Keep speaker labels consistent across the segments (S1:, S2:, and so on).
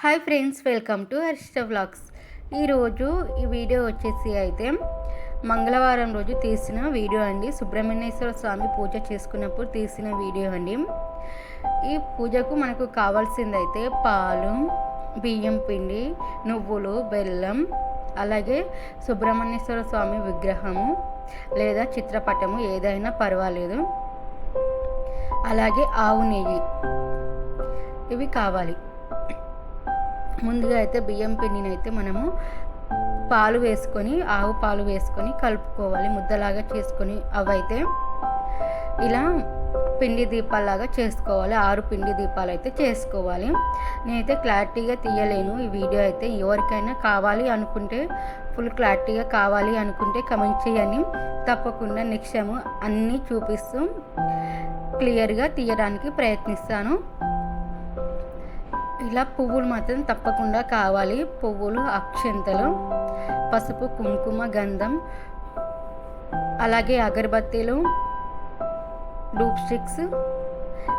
S1: Hi friends welcome to Harshita vlogs ఈరోజు ఈ video వచ్చేసి అయితే మంగళవారం రోజు తీసిన వీడియో అండి. సుబ్రహ్మణ్యేశ్వర స్వామి పూజ చేసుకున్నప్పుడు తీసిన వీడియో అండి. ఈ పూజకు మనకు కావాల్సింది అయితే పాలు బియ్యం పిండి నువ్వులు బెల్లం అలాగే సుబ్రహ్మణ్యేశ్వర స్వామి విగ్రహము లేదా చిత్రపటము ఏదైనా పర్వాలేదు. అలాగే ఆవు నెయ్యి ఇవి కావాలి. ముందుగా అయితే బియ్యం పిండిని అయితే మనము పాలు వేసుకొని ఆవు పాలు వేసుకొని కలుపుకోవాలి. ముద్దలాగా చేసుకొని అవైతే ఇలా పిండి దీపాలాగా చేసుకోవాలి. ఆరు పిండి దీపాలు అయితే చేసుకోవాలి. నేనైతే క్లారిటీగా తీయలేను. ఈ వీడియో అయితే ఎవరికైనా కావాలి అనుకుంటే ఫుల్ క్లారిటీగా కావాలి అనుకుంటే కమెంట్ చేయని తప్పకుండా నెక్స్ట్ టైము అన్నీ చూపిస్తూ క్లియర్గా తీయడానికి ప్రయత్నిస్తాను. ఇలా పువ్వులు మాత్రం తప్పకుండా కావాలి. పువ్వులు అక్షంతలు పసుపు కుంకుమ గంధం అలాగే అగరబత్తీలు డూప్ స్టిక్స్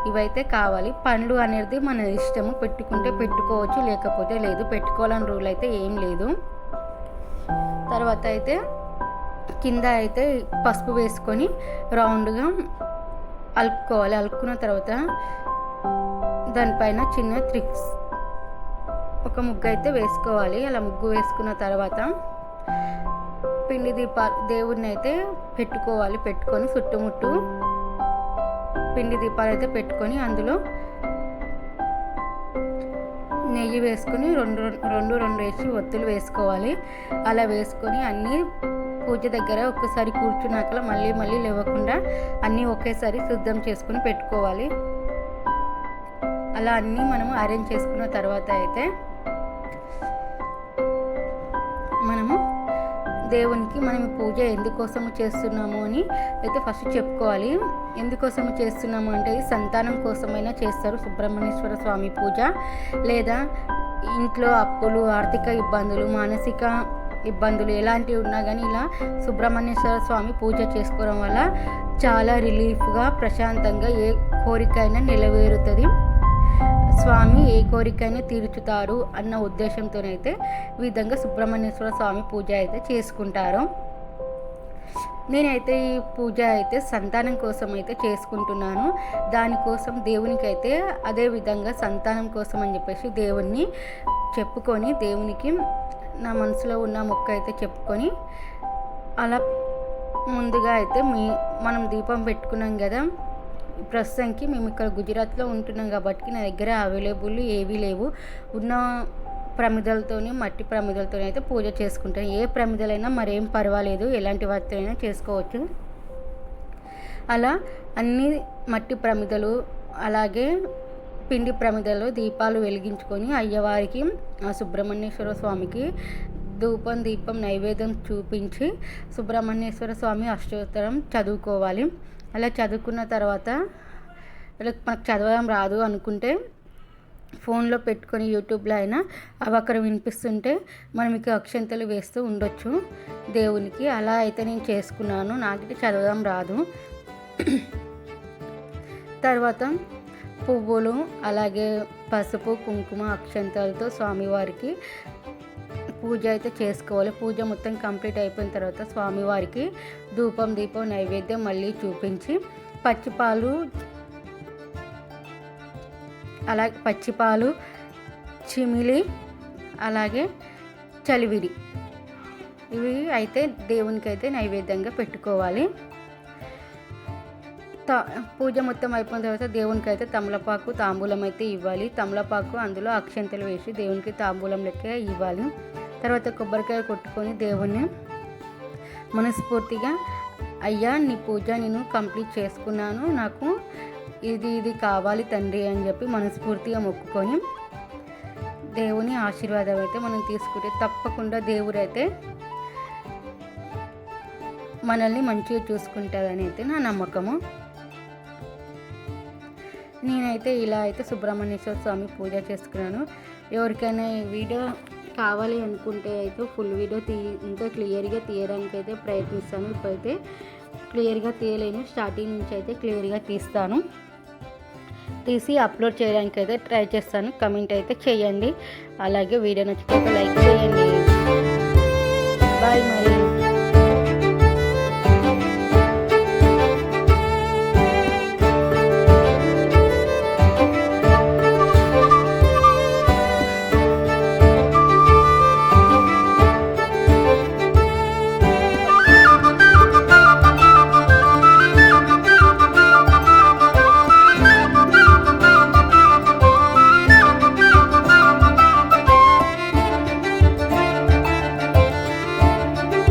S1: ఇవైతే కావాలి. పండ్లు అనేది మన ఇష్టము. పెట్టుకుంటే పెట్టుకోవచ్చు లేకపోతే లేదు. పెట్టుకోవాలని రూల్ అయితే ఏం లేదు. తర్వాత అయితే కింద అయితే పసుపు వేసుకొని రౌండ్గా అలుపుకోవాలి అలుపుకున్న తర్వాత దానిపైన చిన్న త్రిక్స్ ఒక ముగ్గు అయితే వేసుకోవాలి. అలా ముగ్గు వేసుకున్న తర్వాత పిండి దీపాలు దేవుడిని అయితే పెట్టుకోవాలి. పెట్టుకొని చుట్టుముట్టు పిండి దీపాలు అయితే పెట్టుకొని అందులో నెయ్యి వేసుకొని రెండు రెండు రెండు వేసి ఒత్తులు వేసుకోవాలి. అలా వేసుకొని అన్నీ పూజ దగ్గర ఒక్కసారి కూర్చున్నాక మళ్ళీ మళ్ళీ లేవకుండా అన్నీ ఒకేసారి శుద్ధం చేసుకుని పెట్టుకోవాలి. అలా అన్నీ మనము అరేంజ్ చేసుకున్న తర్వాత అయితే దేవునికి మనం పూజ ఎందుకోసము చేస్తున్నాము అని అయితే ఫస్ట్ చెప్పుకోవాలి. ఎందుకోసము చేస్తున్నాము అంటే సంతానం కోసమైనా చేస్తారు సుబ్రహ్మణ్యేశ్వర స్వామి పూజ. లేదా ఇంట్లో అప్పులు ఆర్థిక ఇబ్బందులు మానసిక ఇబ్బందులు ఎలాంటివి ఉన్నా కానీ ఇలా సుబ్రహ్మణ్యేశ్వర స్వామి పూజ చేసుకోవడం వల్ల చాలా రిలీఫ్గా ప్రశాంతంగా ఏ కోరికైనా నెరవేరుతుంది. స్వామి ఏ కోరికైనా తీర్చుతారు అన్న ఉద్దేశంతోనైతే ఈ విధంగా సుబ్రహ్మణ్యేశ్వర స్వామి పూజ అయితే చేసుకుంటారు. నేనైతే ఈ పూజ అయితే సంతానం కోసం అయితే చేసుకుంటున్నాను. దానికోసం దేవునికి అయితే అదే విధంగా సంతానం కోసం అని చెప్పేసి దేవుణ్ణి చెప్పుకొని దేవునికి నా మనసులో ఉన్న మొక్క అయితే చెప్పుకొని అలా ముందుగా అయితే మీ మనం దీపం పెట్టుకున్నాం కదా. ప్రస్తుతానికి మేము ఇక్కడ గుజరాత్లో ఉంటున్నాం కాబట్టి నా దగ్గర అవైలబుల్ ఏవీ లేవు. ఉన్న ప్రమిదలతోని మట్టి ప్రమిదలతో అయితే పూజ చేసుకుంటాను ఏ ప్రమిదలైనా మరేం పర్వాలేదు. ఎలాంటి వాటితో చేసుకోవచ్చు. అలా అన్ని మట్టి ప్రమిదలు అలాగే పిండి ప్రమిదలు దీపాలు వెలిగించుకొని అయ్యవారికి ఆ సుబ్రహ్మణ్యేశ్వర స్వామికి ధూపం దీపం నైవేద్యం చూపించి సుబ్రహ్మణ్యేశ్వర స్వామి అష్టోత్తరం చదువుకోవాలి. అలా చదువుకున్న తర్వాత మనకు చదవడం రాదు అనుకుంటే ఫోన్లో పెట్టుకొని యూట్యూబ్లో అయినా అవి అక్కడ వినిపిస్తుంటే మనం ఇక అక్షంతలు వేస్తూ ఉండొచ్చు. దేవునికి అలా అయితే నేను చేసుకున్నాను. నాకైతే చదవడం రాదు. తర్వాత పువ్వులు అలాగే పసుపు కుంకుమ అక్షంతలతో స్వామివారికి పూజ అయితే చేసుకోవాలి. పూజ మొత్తం కంప్లీట్ అయిపోయిన తర్వాత స్వామివారికి ధూపం దీపం నైవేద్యం మళ్ళీ చూపించి పచ్చిపాలు అలాగే పచ్చిపాలు చిమిలి అలాగే చలివిడి ఇవి అయితే దేవునికి అయితే నైవేద్యంగా పెట్టుకోవాలి. త పూజ మొత్తం అయిపోయిన తర్వాత దేవునికి అయితే తమలపాకు తాంబూలం అయితే ఇవ్వాలి. తమలపాకు అందులో అక్షంతలు వేసి దేవునికి తాంబూలం లెక్క ఇవ్వాలి. తర్వాత కొబ్బరికాయ కొట్టుకొని దేవుణ్ణి మనస్ఫూర్తిగా అయ్యా నీ పూజ నేను కంప్లీట్ చేసుకున్నాను. నాకు ఇది ఇది కావాలి తండ్రి అని చెప్పి మనస్ఫూర్తిగా మొక్కుకొని దేవుని ఆశీర్వాదం అయితే మనం తీసుకుంటే తప్పకుండా దేవుడు అయితే మనల్ని మంచిగా చూసుకుంటారని అయితే నా నమ్మకము. నేనైతే ఇలా అయితే సుబ్రహ్మణ్యేశ్వర స్వామి పూజ చేసుకున్నాను. ఎవరికైనా ఈ వీడియో కావాలి అనుకుంటే అయితే ఫుల్ వీడియో తీ ఇంకా క్లియర్గా తీయడానికి అయితే ప్రయత్నిస్తాను. ఇప్పుడైతే క్లియర్గా తీయలేను. స్టార్టింగ్ నుంచి అయితే క్లియర్గా తీస్తాను. తీసి అప్లోడ్ చేయడానికి అయితే ట్రై చేస్తాను. కమెంట్ అయితే చేయండి. అలాగే వీడియో నచ్చితే లైక్ చేయండి.